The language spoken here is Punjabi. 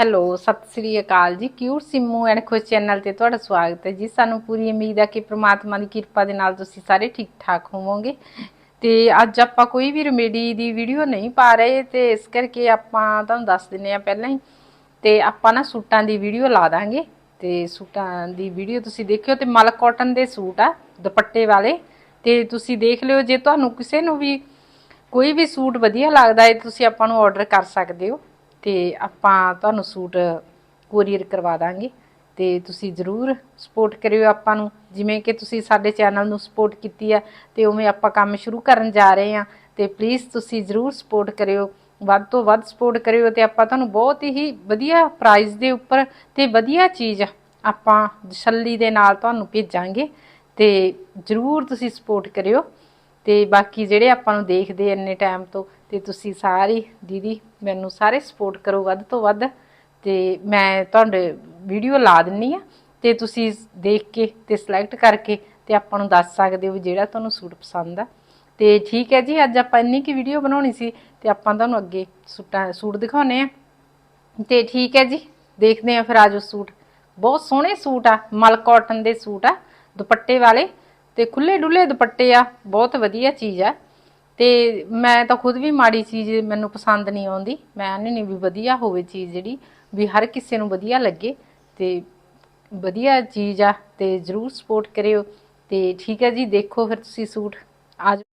ਹੈਲੋ, ਸਤਿ ਸ੍ਰੀ ਅਕਾਲ ਜੀ। Cute Simmu and Khush channel ਤੇ ਤੁਹਾਡਾ ਸਵਾਗਤ ਹੈ ਜੀ। ਸਾਨੂੰ ਪੂਰੀ ਉਮੀਦ ਹੈ ਕਿ ਪ੍ਰਮਾਤਮਾ ਦੀ ਕਿਰਪਾ ਦੇ ਨਾਲ ਤੁਸੀਂ ਸਾਰੇ ਠੀਕ ਠਾਕ ਹੋਵੋਗੇ। ਤੇ ਅੱਜ ਆਪਾਂ ਕੋਈ ਵੀ ਰੈਮੇਡੀ ਦੀ ਵੀਡੀਓ ਨਹੀਂ ਪਾ ਰਹੇ, ਤੇ ਇਸ ਕਰਕੇ ਆਪਾਂ ਤੁਹਾਨੂੰ ਦੱਸ ਦਿੰਨੇ ਆ ਪਹਿਲਾਂ ਹੀ। ਤੇ ਆਪਾਂ ਨਾ ਸੂਟਾਂ ਦੀ ਵੀਡੀਓ ਲਾ ਦਾਂਗੇ। ਤੇ ਸੂਟਾਂ ਦੀ ਵੀਡੀਓ ਤੁਸੀਂ ਦੇਖਿਓ, ਤੇ ਮਲ ਕਾਟਨ ਦੇ ਸੂਟ ਆ, ਦੁਪੱਟੇ ਵਾਲੇ। ਤੇ ਤੁਸੀਂ ਦੇਖ ਲਿਓ, ਜੇ ਤੁਹਾਨੂੰ ਕਿਸੇ ਨੂੰ ਵੀ ਕੋਈ ਵੀ ਸੂਟ ਵਧੀਆ ਲੱਗਦਾ ਹੈ, ਤੁਸੀਂ ਆਪਾਂ ਨੂੰ ਆਰਡਰ ਕਰ ਸਕਦੇ ਹੋ। ਤੇ ਆਪਾਂ ਤੁਹਾਨੂੰ ਸੂਟ ਕੋਰੀਅਰ ਕਰਵਾ ਦਾਂਗੇ ਤੇ ਤੁਸੀਂ ਜ਼ਰੂਰ ਸਪੋਰਟ ਕਰਿਓ ਆਪਾਂ ਨੂੰ। ਜਿਵੇਂ ਕਿ ਤੁਸੀਂ ਸਾਡੇ ਚੈਨਲ ਨੂੰ ਸਪੋਰਟ ਕੀਤੀ ਆ ਤੇ ਉਵੇਂ ਆਪਾਂ ਕੰਮ ਸ਼ੁਰੂ ਕਰਨ ਜਾ ਰਹੇ ਹਾਂ ਤੇ ਪਲੀਜ਼ ਤੁਸੀਂ ਜ਼ਰੂਰ ਸਪੋਰਟ ਕਰਿਓ। ਵੱਧ ਤੋਂ ਵੱਧ ਸਪੋਰਟ ਕਰਿਓ ਤੇ ਆਪਾਂ ਤੁਹਾਨੂੰ ਬਹੁਤ ਹੀ ਵਧੀਆ ਪ੍ਰਾਈਸ ਦੇ ਉੱਪਰ ਤੇ ਵਧੀਆ ਚੀਜ਼ ਆਪਾਂ ਤਸੱਲੀ ਦੇ ਨਾਲ ਤੁਹਾਨੂੰ ਭੇਜਾਂਗੇ ਤੇ ਜ਼ਰੂਰ ਤੁਸੀਂ ਸਪੋਰਟ ਕਰਿਓ ਤੇ ਬਾਕੀ ਜਿਹੜੇ ਆਪਾਂ ਨੂੰ ਦੇਖਦੇ ਇੰਨੇ ਟਾਈਮ ਤੋਂ ਤੇ ਤੁਸੀਂ ਸਾਰੀ ਦੀਦੀ ਮੈਨੂੰ ਸਾਰੇ ਸਪੋਰਟ ਕਰੋ ਵੱਧ ਤੋਂ ਵੱਧ ਤੇ ਮੈਂ ਤੁਹਾਡੇ ਵੀਡੀਓ ਲਾ ਦਿੰਨੀ ਆ ਤੇ ਤੁਸੀਂ ਦੇਖ ਕੇ ਤੇ ਸਿਲੈਕਟ ਕਰਕੇ ਤੇ ਆਪਾਂ ਨੂੰ ਦੱਸ ਸਕਦੇ ਹੋ ਵੀ ਜਿਹੜਾ ਤੁਹਾਨੂੰ ਸੂਟ ਪਸੰਦ ਆ। ਤੇ ਠੀਕ ਹੈ ਜੀ, ਅੱਜ ਆਪਾਂ ਇੰਨੀ ਕੀ ਵੀਡੀਓ ਬਣਾਉਣੀ ਸੀ ਤੇ ਆਪਾਂ ਤੁਹਾਨੂੰ ਅੱਗੇ ਸੂਟਾਂ, ਸੂਟ ਦਿਖਾਉਨੇ ਆ। ਤੇ ਠੀਕ ਹੈ ਜੀ, ਦੇਖਦੇ ਆ ਫਿਰ ਆਜੋ ਸੂਟ। ਬਹੁਤ ਸੋਹਣੇ ਸੂਟ ਆ, ਮਲ ਕਾਟਨ ਦੇ ਸੂਟ ਆ, ਦੁਪੱਟੇ ਵਾਲੇ ਤੇ ਖੁੱਲੇ ਡੁੱਲੇ ਦੁਪੱਟੇ ਆ, ਬਹੁਤ ਵਧੀਆ ਚੀਜ਼ ਆ। ਤੇ ਮੈਂ ਤਾਂ ਖੁਦ ਵੀ ਮਾੜੀ ਚੀਜ਼ ਮੈਨੂੰ ਪਸੰਦ ਨਹੀਂ ਆਉਂਦੀ ਮੈਂ ਨਹੀਂ ਨਹੀਂ ਵੀ ਵਧੀਆ ਹੋਵੇ ਚੀਜ਼ ਜਿਹੜੀ, ਵੀ ਹਰ ਕਿਸੇ ਨੂੰ ਵਧੀਆ ਲੱਗੇ ਤੇ ਵਧੀਆ ਚੀਜ਼ ਆ ਤੇ ਜਰੂਰ ਸਪੋਰਟ ਕਰਿਓ ਤੇ ਠੀਕ ਹੈ ਜੀ, ਦੇਖੋ ਫਿਰ ਤੁਸੀਂ ਸੂਟ ਆ ਜਾਓ।